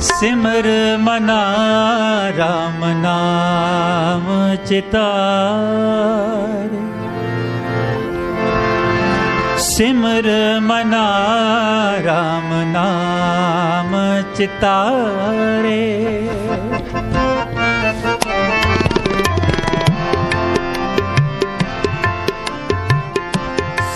ਸਿਮਰ ਮਨਾ, ਰਾਮ ਨਾਮ ਚਿਤਾਰੇ। ਸਿਮਰ ਮਨਾ, ਰਾਮ ਨਾਮ ਚਿਤਾਰੇ।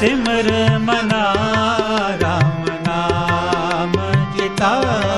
ਸਿਮਰ ਮਨਾ, ਰਾਮ ਨਾਮ ਚਿਤਾਰੇ।